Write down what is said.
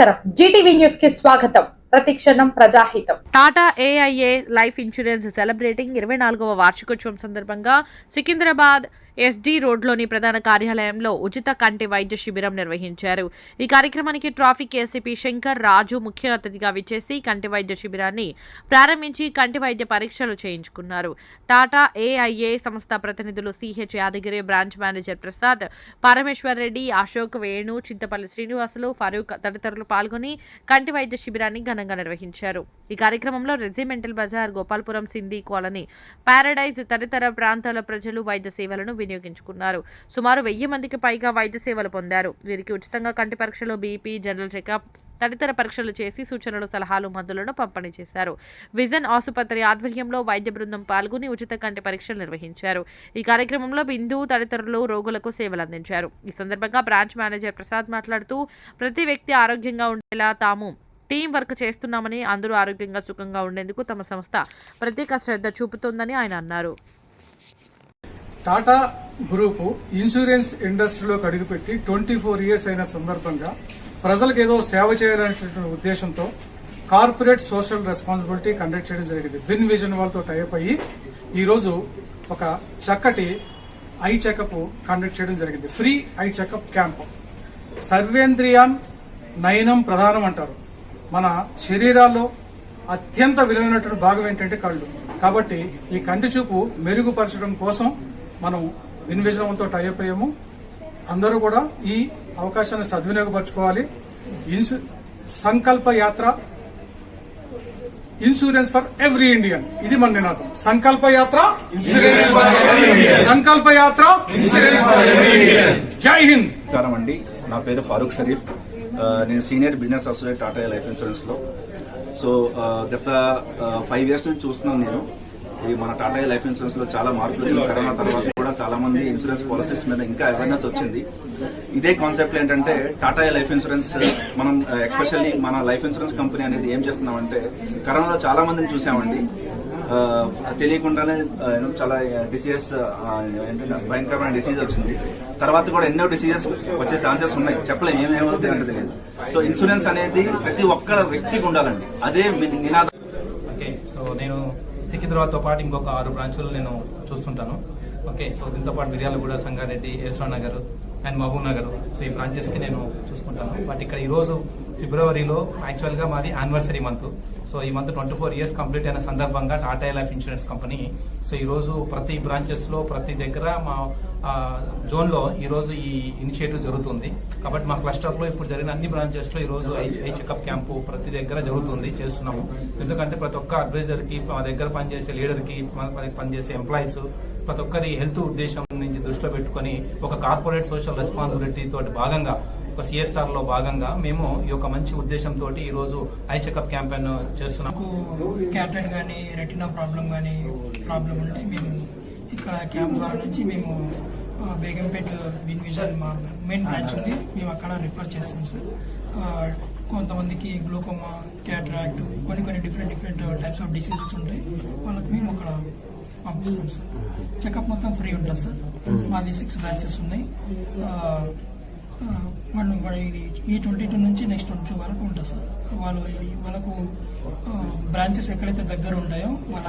నమస్కారం. జీటీవీ న్యూస్కి స్వాగతం. ప్రతిక్షణం ప్రజాహితం. Tata AIA life insurance celebrating ఇరవై నాలుగవ వార్షికోత్సవం సందర్భంగా సికింద్రాబాద్ ఎస్డి రోడ్లోని ప్రధాన కార్యాలయంలో ఉచిత కంటి వైద్య శిబిరం నిర్వహించారు. ఈ కార్యక్రమానికి ట్రాఫిక్ ఏసీపీ శంకర్ రాజు ముఖ్య అతిథిగా విచ్చేసి కంటి వైద్య శిబిరాన్ని ప్రారంభించి కంటి వైద్య పరీక్షలు చేయించుకున్నారు. టాటా ఏఐఏ సంస్థ ప్రతినిధులు CH Yadagiri branch manager Prasad Parameshwar Reddy Ashok Venu Chintapalli Srinivasulu Farooq తదితరులు పాల్గొని కంటి వైద్య శిబిరాన్ని ఘనంగా నిర్వహించారు. ఈ కార్యక్రమంలో regimental Bazar Gopalpuram Sindhi colony paradise తదితర ప్రాంతాల ప్రజలు వైద్య సేవలను వినియోగించుకున్నారు. సుమారు వెయ్యి మందికి పైగా వైద్య సేవలు పొందారు. వీరికి ఉచితంగా కంటి పరీక్షలు బీపీ జనరల్ చెకప్ తదితర పరీక్షలు చేసి సూచనలు సలహాలు మందులను పంపిణీ చేశారు. విజన్ ఆసుపత్రి ఆధ్వర్యంలో వైద్య బృందం పాల్గొని ఉచిత కంటి పరీక్షలు నిర్వహించారు. ఈ కార్యక్రమంలో బిందు తదితరులు రోగులకు సేవలు అందించారు. ఈ సందర్భంగా బ్రాంచ్ మేనేజర్ ప్రసాద్ మాట్లాడుతూ ప్రతి వ్యక్తి ఆరోగ్యంగా ఉండేలా తాము టీం వర్క్ చేస్తున్నామని అందరూ ఆరోగ్యంగా సుఖంగా ఉండేందుకు తమ సంస్థ ప్రత్యేక శ్రద్ధ చూపుతోందని ఆయన అన్నారు. టాటా గ్రూపు ఇన్సూరెన్స్ ఇండస్ట్రీలో కడుగుపెట్టి ట్వంటీ ఫోర్ ఇయర్స్ అయిన సందర్భంగా ప్రజలకు ఏదో సేవ చేయాలనేటువంటి ఉద్దేశంతో కార్పొరేట్ సోషల్ రెస్పాన్సిబిలిటీ కండక్ట్ చేయడం జరిగింది. విన్ విజన్ వాళ్ళతో టైప్ అయ్యి ఈరోజు ఒక చక్కటి ఐ చెకప్ కండక్ట్ చేయడం జరిగింది. Free eye checkup camp. సర్వేంద్రియాన్ నయనం ప్రధానం అంటారు. మన శరీరాల్లో అత్యంత విలువైనటువంటి భాగం ఏంటంటే కళ్ళు. కాబట్టి ఈ కంటి చూపు మెరుగుపరచడం కోసం మనం విన్విజనంతో టైప్ అందరూ కూడా ఈ అవకాశాన్ని సద్వినియోగపరచుకోవాలి. ఇన్సు Sankalpa Yatra insurance for every Indian ఇది మన నినాదం. సంకల్ప యాత్ర సంకల్ప యాత్ర జై హింద్. నమస్కారం అండి. నా పేరు ఫారూక్ షరీఫ్. Uh, నేను senior business associate Tata life ఇన్సూరెన్స్లో. సో uh, గత uh, ఫైవ్ ఇయర్స్ నుంచి చూస్తున్నాను నేను. ఈ మన టాటా లైఫ్ ఇన్సూరెన్స్లో చాలా మార్పులు వచ్చింది కరోనా తర్వాత కూడా చాలా మంది ఇన్సూరెన్స్ పాలసీస్ మీద ఇంకా అవేర్నెస్ వచ్చింది. ఇదే కాన్సెప్ట్ ఏంటంటే టాటా లైఫ్ ఇన్సూరెన్స్ మనం ఎస్పెషల్లీ మన లైఫ్ ఇన్సూరెన్స్ కంపెనీ అనేది ఏం చేస్తున్నామంటే కరోనాలో చాలా మందిని చూసామండి. తెలియకుండానే చాలా డిసీజెస్ భయంకరమైన డిసీజ్ వచ్చింది. తర్వాత కూడా ఎన్నో డిసీజెస్ వచ్చే ఛాన్సెస్ ఉన్నాయి. చెప్పలేం ఏమేమవుతుంది అంటే తెలియదు. సో ఇన్సూరెన్స్ అనేది ప్రతి ఒక్క వ్యక్తికి ఉండాలండి. అదే మీ- నినాదం ఓకే సో నేను సికింద్రాబాద్తో పాటు ఇంకొక ఆరు బ్రాంచులు నేను చూస్తుంటాను. ఓకే సో దీంతో పాటు మిర్యాలగూడ సంగారెడ్డి యశ్వర్ నగర్ అండ్ మహబూబ్ నగర్. సో ఈ బ్రాంచెస్కి నేను చూసుకుంటాను. బట్ ఇక్కడ ఈరోజు ఫిబ్రవరిలో యాక్చువల్గా మాది యానివర్సరీ మంత్ సో ఈ month twenty four years complete అయిన సందర్భంగా Tata life insurance company so ఈ రోజు ప్రతి బ్రాంచెస్లో ప్రతి దగ్గర మా జోన్లో ఈరోజు ఈ ఇనిషియేటివ్ జరుగుతుంది. కాబట్టి మా క్లస్టర్లో ఇప్పుడు జరిగిన అన్ని బ్రాంచెస్లో ఈ రోజు ఐ చెకప్ క్యాంపు ప్రతి దగ్గర జరుగుతుంది చేస్తున్నాము. ఎందుకంటే ప్రతి ఒక్క అడ్వైజర్కి మా దగ్గర పనిచేసే లీడర్కి మనకి పనిచేసే ఎంప్లాయీస్ ప్రతి ఒక్కరి హెల్త్ ఉద్దేశం నుంచి దృష్టిలో పెట్టుకొని ఒక కార్పొరేట్ సోషల్ రెస్పాన్సిబిలిటీ తోటి భాగంగా ఒక సిఎస్ఆర్లో భాగంగా మేము ఈ యొక్క మంచి ఉద్దేశంతో ఈ రోజు ఐ చెకప్ క్యాంపెయిన్ చేస్తున్నాం క్యాటెడ్ కానీ రెటినా ప్రాబ్లం కానీ ప్రాబ్లం ఉంటే మేము ఇక్కడ క్యాంప్ ద్వారా నుంచి మేము బేగంపేట విన్ విజన్ మా మెయిన్ బ్రాంచ్ ఉంది. మేము అక్కడ రిఫర్ చేస్తాం సార్ కొంతమందికి గ్లూకోమా క్యాటరాక్ట్ కొన్ని కొన్ని different different types of diseases ఉంటాయి. వాళ్ళకి మేము అక్కడ పంపిస్తాం సార్ చెకప్ మొత్తం ఫ్రీ ఉంటుంది సార్ మాది సిక్స్ బ్రాంచెస్ ఉన్నాయి. మనం ఇది ఈ ట్వంటీ టూ నుంచి నెక్స్ట్ ట్వంటీ వరకు ఉంటుంది సార్. వాళ్ళు వాళ్ళకు బ్రాంచెస్ ఎక్కడైతే దగ్గర ఉంటాయో వాళ్ళ